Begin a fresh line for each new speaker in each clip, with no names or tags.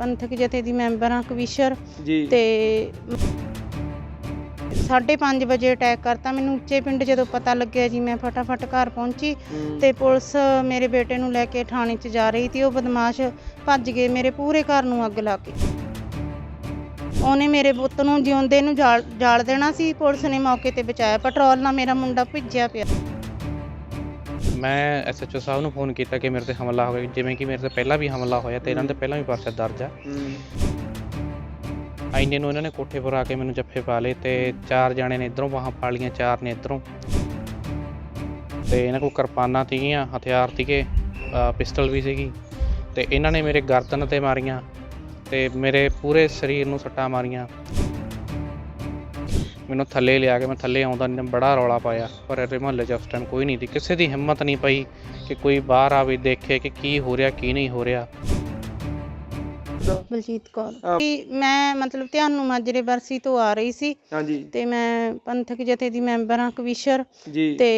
ਪੰਥਕ ਜਥੇ ਦੀ ਮੈਂਬਰ ਹਾਂ ਕਵੀਸ਼ਰ
ਜੀ।
ਤੇ 5:30 ਵਜੇ ਅਟੈਕ ਕਰਤਾ। ਮੈਨੂੰ ਉੱਚੇ ਪਿੰਡ ਜਦੋਂ ਪਤਾ ਲੱਗਿਆ ਜੀ ਮੈਂ ਫਟਾਫਟ ਘਰ ਪਹੁੰਚੀ। ਤੇ ਪੁਲਿਸ ਮੇਰੇ ਬੇਟੇ ਨੂੰ ਲੈ ਕੇ ਥਾਣੇ 'ਚ ਜਾ ਰਹੀ ਸੀ। ਉਹ ਬਦਮਾਸ਼ ਭੱਜ ਗਏ ਮੇਰੇ ਪੂਰੇ ਘਰ ਨੂੰ ਅੱਗ ਲਾ ਕੇ। ਉਹਨੇ ਮੇਰੇ ਪੁੱਤ ਨੂੰ ਜਿਉਂਦੇ ਨੂੰ ਜਾਲ ਦੇਣਾ ਸੀ। ਪੁਲਿਸ ਨੇ ਮੌਕੇ ਤੇ ਬਚਾਇਆ। ਪੈਟਰੋਲ ਨਾਲ ਮੇਰਾ ਮੁੰਡਾ ਭਿੱਜਿਆ ਪਿਆ।
ਮੈਂ ਐਸਐਚਓ ਸਾਹਿਬ ਨੂੰ ਫੋਨ ਕੀਤਾ ਕਿ ਮੇਰੇ ਤੇ ਹਮਲਾ ਹੋ ਗਿਆ ਜਿਵੇਂ ਕਿ ਮੇਰੇ ਤੇ ਪਹਿਲਾਂ ਵੀ ਹਮਲਾ ਹੋਇਆ ਤੇ ਇਹਨਾਂ ਦੇ ਪਹਿਲਾਂ ਵੀ ਪਰਚਾ ਦਰਜ ਆ।
ਹੂੰ।
ਐਨੇ ਨੂੰ ਇਹਨਾਂ ਨੇ ਕੋਠੇ ਪਰ ਆ ਕੇ ਮੈਨੂੰ ਜੱਫੇ ਪਾ ਲਏ ਤੇ ਚਾਰ ਜਾਣੇ ਨੇ ਇਧਰੋਂ ਬਾਹਾਂ ਪਾ ਲਈਆਂ ਚਾਰ ਨੇ ਇਧਰੋਂ। ਤੇ ਇਹਨਾਂ ਕੋਲ ਕਿਰਪਾਨਾਂ ਸੀਗੀਆਂ ਹਥਿਆਰ ਸੀਗੇ ਪਿਸਟਲ ਵੀ ਸੀਗੀ ਤੇ ਇਹਨਾਂ ਨੇ ਮੇਰੇ ਗਰਦਨ ਤੇ ਮਾਰੀਆਂ ਤੇ ਮੇਰੇ ਪੂਰੇ ਸਰੀਰ ਨੂੰ ਸੱਟਾਂ ਮਾਰੀਆਂ। ਮੈਨੂੰ ਥੱਲੇ ਲਿਆ ਕੇ ਮੈਂ ਥੱਲੇ ਆਉਂਦਾ ਨਹੀਂ, ਬੜਾ ਰੌਲਾ ਪਾਇਆ। ਪਰ ਇਹਦੇ ਮੁਹੱਲੇ 'ਚ ਉਸ ਟਾਈਮ ਕੋਈ ਨਹੀਂ ਸੀ। ਕਿਸੇ ਦੀ ਹਿੰਮਤ ਨਹੀਂ ਪਈ ਕਿ ਕੋਈ ਬਾਹਰ ਆਵੇ, ਦੇਖੇ ਕਿ ਕੀ ਹੋ ਰਿਹਾ, ਕੀ ਨਹੀਂ ਹੋ ਰਿਹਾ।
ਬਲਜੀਤ ਕੌਰ। ਵੀ ਮੈਂ ਮਤਲਬ ਧਿਆਨ ਮਾਜਰੇ ਬਰਸੀ ਤੋਂ ਆ ਰਹੀ ਸੀ।
ਹਾਂਜੀ।
ਤੇ ਮੈਂ ਪੰਥਕ ਜਥੇ ਦੀ ਮੈਂਬਰ ਹਾਂ ਕਵੀਸ਼ਰ।
ਜੀ।
ਤੇ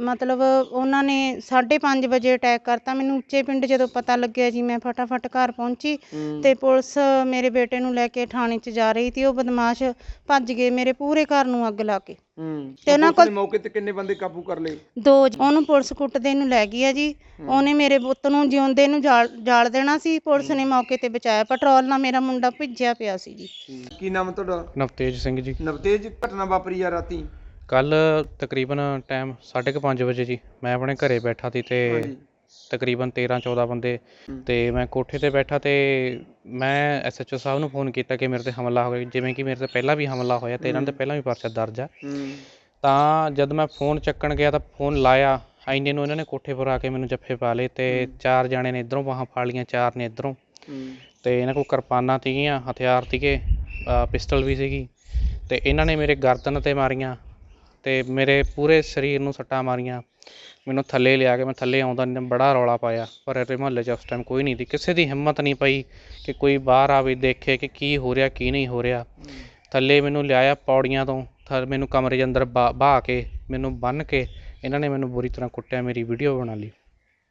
ਮਤਲਬ ਉਹਨਾਂ ਨੇ 5:30 ਵਜੇ ਅਟੈਕ ਕਰਤਾ। ਮੈਨੂੰ ਉੱਚੇ ਪਿੰਡ ਜਦੋਂ ਪਤਾ ਲੱਗਿਆ ਜੀ ਮੈਂ ਫਟਾਫਟ ਘਰ ਪਹੁੰਚੀ। ਤੇ ਪੁਲਿਸ ਮੇਰੇ ਬੇਟੇ ਨੂੰ ਲੈ ਕੇ ਥਾਣੇ 'ਚ ਜਾ ਰਹੀ ਸੀ। ਉਹ ਬਦਮਾਸ਼ ਭੱਜ ਗਏ ਮੇਰੇ ਪੂਰੇ ਘਰ ਨੂੰ ਅੱਗ ਲਾ ਕੇ।
ਹੂੰ।
ਤੇ ਉਹਨਾਂ ਕੋਲ-
ਮੌਕੇ ਤੇ ਕਿੰਨੇ ਬੰਦੇ ਕਾਬੂ ਕਰ ਲਏ?
ਦੋ ਉਹਨੂੰ ਪੁਲਿਸ ਕੁੱਟਦੇ ਨੂੰ ਲੈ ਗਈ ਆ ਜੀ। ਉਹਨੇ ਮੇਰੇ ਪੁੱਤ ਨੂੰ ਜਿਉਂਦੇ ਨੂੰ ਜਾਲ ਜਾਲ ਦੇਣਾ ਸੀ। ਪੁਲਿਸ ਨੇ ਮੌਕੇ ਤੇ ਬਚਾਇਆ। ਪੈਟਰੋਲ ਨਾਲ ਮੇਰਾ ਮੁੰਡਾ ਭਿੱਜਿਆ ਪਿਆ ਸੀ ਜੀ।
ਕੀ ਨਾਮ ਹੈ ਤੁਹਾਡਾ?
ਨਵਤੇਜ ਸਿੰਘ ਜੀ।
ਨਵਤੇਜ ਘਟਨਾ ਵਾਪਰੀ ਆ ਰਾਤੀ?
ਕੱਲ ਤਕਰੀਬਨ ਟਾਈਮ 5:30 ਵਜੇ ਜੀ। ਮੈਂ ਆਪਣੇ ਘਰੇ ਬੈਠਾ ਸੀ ਤੇ
ਹਾਂਜੀ।
ਤਕਰੀਬਨ 13 14 ਬੰਦੇ। ਤੇ ਮੈਂ ਕੋਠੇ ਤੇ ਬੈਠਾ ਤੇ ਮੈਂ ਐਸਐਚਓ ਸਾਹਿਬ ਨੂੰ ਫੋਨ ਕੀਤਾ ਕਿ ਮੇਰੇ ਤੇ ਹਮਲਾ ਹੋ ਗਿਆ। ਜਿਵੇਂ ਕਿ ਮੇਰੇ ਤੇ ਪਹਿਲਾਂ ਵੀ ਹਮਲਾ ਹੋਇਆ ਤੇ ਇਹਨਾਂ ਦੇ ਪਹਿਲਾਂ ਵੀ ਪਰਚਾ ਦਰਜ ਆ। ਤਾਂ ਜਦ ਮੈਂ ਫੋਨ ਚੱਕਣ ਗਿਆ ਤਾਂ ਫੋਨ ਲਾਇਆ। ਐਨੇ ਨੂੰ ਇਹਨਾਂ ਨੇ ਕੋਠੇ ਪਰ ਆ ਕੇ ਮੈਨੂੰ ਜੱਫੇ ਪਾ ਲਏ ਤੇ ਚਾਰ ਜਾਣੇ ਨੇ ਇਧਰੋਂ ਬਾਹਾਂ ਫਾੜ ਲਈਆਂ ਚਾਰ ਨੇ ਇਧਰੋਂ। ਤੇ ਇਹਨਾਂ ਕੋਲ ਕਿਰਪਾਨਾਂ ਸੀਗੀਆਂ ਹਥਿਆਰ ਸੀਗੇ ਪਿਸਟਲ ਵੀ ਸੀਗੀ। ਤੇ ਇਹਨਾਂ ਨੇ ਮੇਰੇ ਗਰਦਨ ਤੇ ਮਾਰੀਆਂ। ਤੇ ਮੇਰੇ ਪੂਰੇ ਸਰੀਰ ਨੂੰ ਸੱਟਾਂ ਮਾਰੀਆਂ। ਮੈਨੂੰ ਥੱਲੇ ਲਿਆ ਕੇ ਮੈਂ ਥੱਲੇ ਆਉਂਦਾ ਨਹੀਂ ਬੜਾ ਰੌਲਾ ਪਾਇਆ। ਪਰ ਇਹਦੇ ਮੁਹੱਲੇ 'ਚ ਉਸ ਟਾਈਮ ਕੋਈ ਨਹੀਂ ਸੀ। ਕਿਸੇ ਦੀ ਹਿੰਮਤ ਨਹੀਂ ਪਈ ਕਿ ਕੋਈ ਬਾਹਰ ਆਵੇ ਦੇਖੇ ਕਿ ਕੀ ਹੋ ਰਿਹਾ ਕੀ ਨਹੀਂ ਹੋ ਰਿਹਾ। ਥੱਲੇ ਮੈਨੂੰ ਲਿਆਇਆ ਪੌੜੀਆਂ ਤੋਂ। ਥ ਮੈਨੂੰ ਕਮਰੇ ਦੇ ਅੰਦਰ ਬਾ ਬਾਹ ਕੇ ਮੈਨੂੰ ਬੰਨ੍ਹ ਕੇ ਇਹਨਾਂ ਨੇ ਮੈਨੂੰ ਬੁਰੀ ਤਰ੍ਹਾਂ ਕੁੱਟਿਆ ਮੇਰੀ ਵੀਡੀਓ ਬਣਾ ਲਈ।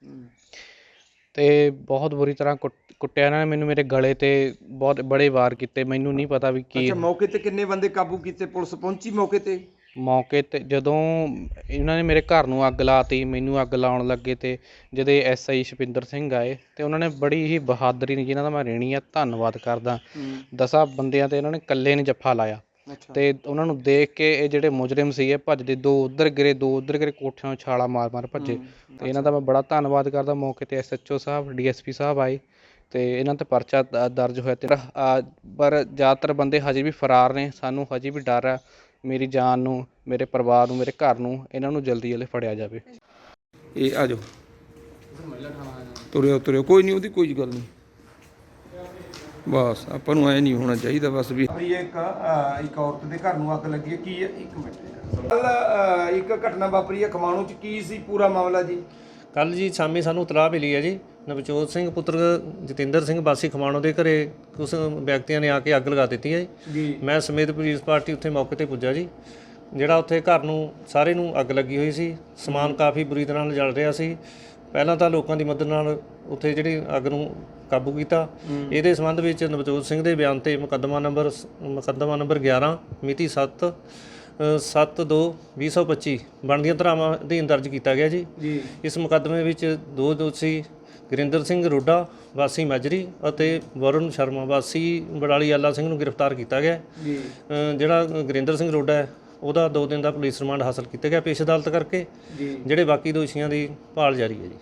ਹੂੰ।
ਤੇ ਬਹੁਤ ਬੁਰੀ ਤਰ੍ਹਾਂ ਕੁੱਟ- ਕੁੱਟਿਆ ਇਹਨਾਂ ਨੇ ਮੈਨੂੰ ਮੇਰੇ ਗਲੇ ਤੇ ਬਹੁਤ ਬੜੇ ਵਾਰ ਕੀਤੇ। ਮੈਨੂੰ ਨਹੀਂ ਪਤਾ ਵੀ ਕੀ
ਅੱਛਾ ਮੌਕੇ ਤੇ ਕਿੰਨੇ ਬੰਦੇ ਕਾਬੂ ਕੀਤੇ? ਪੁਲਿਸ ਪਹੁੰਚੀ ਮੌਕੇ ਤੇ?
ਮੌਕੇ ਤੇ ਜਦੋਂ ਇਹਨਾਂ ਨੇ ਮੇਰੇ ਘਰ ਨੂੰ ਅੱਗ ਲਾਤੀ ਮੈਨੂੰ ਅੱਗ ਲਾਉਣ ਲੱਗੇ ਤੇ ਜਦੇ ਐਸਆਈ ਸ਼ਪਿੰਦਰ ਸਿੰਘ ਆਏ ਤੇ ਉਹਨਾਂ ਨੇ ਬੜੀ ਹੀ ਬਹਾਦਰੀ ਨਾਲ ਜਿਨ੍ਹਾਂ ਦਾ ਮੈਂ ਰੇਣੀ ਆ ਧੰਨਵਾਦ ਕਰਦਾ। ਦਸਾਂ ਬੰਦਿਆਂ ਤੇ ਇਹਨਾਂ ਨੇ ਇਕੱਲੇ ਨੇ ਜੱਫਾ ਲਾਇਆ।
ਅੱਛਾ।
ਤੇ ਉਹਨਾਂ ਨੂੰ ਦੇਖ ਕੇ ਇਹ ਜਿਹੜੇ ਮੁਜਰਮ ਸੀ ਇਹ ਭੱਜਦੇ ਦੋ ਉਧਰ ਗਿਰੇ ਦੋ ਉਧਰ ਗਿਰੇ ਕੋਠਿਆਂ ਨੂੰ ਛਾਲਾ ਮਾਰ ਮਾਰ ਭੱਜੇ। ਤੇ ਇਹਨਾਂ ਦਾ ਮੈਂ ਬੜਾ ਧੰਨਵਾਦ ਕਰਦਾ। ਮੌਕੇ ਤੇ ਐਸਐਚਓ ਸਾਹਿਬ ਡੀਐਸਪੀ ਸਾਹਿਬ ਆਏ ਤੇ ਇਹਨਾਂ ਤੇ ਪਰਚਾ ਦਰਜ ਹੋਇਆ ਤੇ ਪਰ ਜ਼ਿਆਦਾਤਰ ਬੰਦੇ ਹਜੇ ਵੀ ਫਰਾਰ ਨੇ ਸਾਨੂੰ ਹਜੇ ਵੀ ਡਰ ਆ ਮੇਰੀ ਜਾਨ ਨੂੰ ਮੇਰੇ ਪਰਿਵਾਰ ਨੂੰ ਮੇਰੇ ਘਰ ਨੂੰ ਇਹਨਾਂ ਨੂੰ ਜਲਦੀ ਜਲਦੀ ਫੜਿਆ ਜਾਵੇ।
ਇਹ ਆ ਜਾਓ। ਤੁਰਿਓ ਤੁਰਿਓ। ਕੋਈ ਨਹੀਂ ਉਹਦੀ ਕੋਈ ਗੱਲ ਨਹੀਂ। ਬਸ ਆਪਾਂ ਨੂੰ ਐ ਨਹੀਂ ਹੋਣਾ ਚਾਹੀਦਾ ਬਸ ਵੀ। ਇੱਕ ਔਰਤ ਦੇ ਘਰ ਨੂੰ ਅੱਗ ਲੱਗੀ ਹੈ। ਕੀ ਹੈ? ਇੱਕ ਮਿੰਟ। ਕੱਲ ਇੱਕ ਘਟਨਾ ਵਾਪਰੀ ਹੈ। ਖਮਾਣੋ ਚ ਕੀ ਸੀ ਪੂਰਾ ਮਾਮਲਾ ਜੀ?
ਕੱਲ ਜੀ ਸ਼ਾਮੀ ਸਾਨੂੰ ਇਤਲਾਹ ਮਿਲੀ ਹੈ ਜੀ। ਨਵਜੋਤ ਸਿੰਘ ਪੁੱਤਰ ਜਤਿੰਦਰ ਸਿੰਘ ਬਾਸੀ ਖਮਾਣੋ ਦੇ ਘਰੇ ਕੁਝ ਵਿਅਕਤੀਆਂ ਨੇ ਆ ਕੇ ਅੱਗ ਲਗਾ ਦਿੱਤੀ ਹੈ ਜੀ। ਮੈਂ ਸਮੇਤ ਪੁਲਿਸ ਪਾਰਟੀ ਉੱਥੇ ਮੌਕੇ ਤੇ ਪੁੱਜਾ ਜੀ। ਜਿਹੜਾ ਉੱਥੇ ਘਰ ਨੂੰ ਸਾਰੇ ਨੂੰ ਅੱਗ ਲੱਗੀ ਹੋਈ ਸੀ। ਸਮਾਨ ਕਾਫੀ ਬੁਰੀ ਤਰ੍ਹਾਂ ਨਾਲ ਜਲ ਰਿਹਾ ਸੀ। ਪਹਿਲਾਂ ਤਾਂ ਲੋਕਾਂ ਦੀ ਮਦਦ ਨਾਲ ਉੱਥੇ ਜਿਹੜੀ ਅੱਗ ਨੂੰ ਕਾਬੂ ਕੀਤਾ। ਇਹਦੇ ਸੰਬੰਧ ਵਿੱਚ ਨਵਜੋਤ ਸਿੰਘ ਦੇ ਬਿਆਨ ਤੇ ਮੁਕੱਦਮਾ ਨੰਬਰ ਮੁਕੱਦਮਾ ਨੰਬਰ 11 ਮਿਤੀ 7 7/2/2025 ਬਣਦੀਆਂ ਧਾਰਾਵਾਂ ਅਧੀਨ ਦਰਜ ਕੀਤਾ ਗਿਆ ਜੀ।
ਜੀ।
ਇਸ ਮੁਕੱਦਮੇ ਵਿੱਚ ਦੋ ਦੋਸ਼ੀ ਗੁਰਿੰਦਰ ਸਿੰਘ ਰੋਡਾ ਵਾਸੀ ਮਾਜਰੀ ਅਤੇ ਵਰੁਣ ਸ਼ਰਮਾ ਵਾਸੀ ਬੜਾਲੀ ਆਲਾ ਸਿੰਘ ਨੂੰ ਗ੍ਰਿਫਤਾਰ ਕੀਤਾ ਗਿਆ।
ਜੀ।
ਜਿਹੜਾ ਗੁਰਿੰਦਰ ਸਿੰਘ ਰੋਡਾ ਹੈ ਉਹਦਾ 2 ਦਿਨ ਦਾ ਪੁਲਿਸ ਰਿਮਾਂਡ ਹਾਸਲ ਕੀਤਾ ਗਿਆ ਪੇਸ਼ ਅਦਾਲਤ ਕਰਕੇ। ਜਿਹੜੇ ਬਾਕੀ ਦੋਸ਼ੀਆਂ ਦੀ ਭਾਲ ਜਾਰੀ ਹੈ ਜੀ।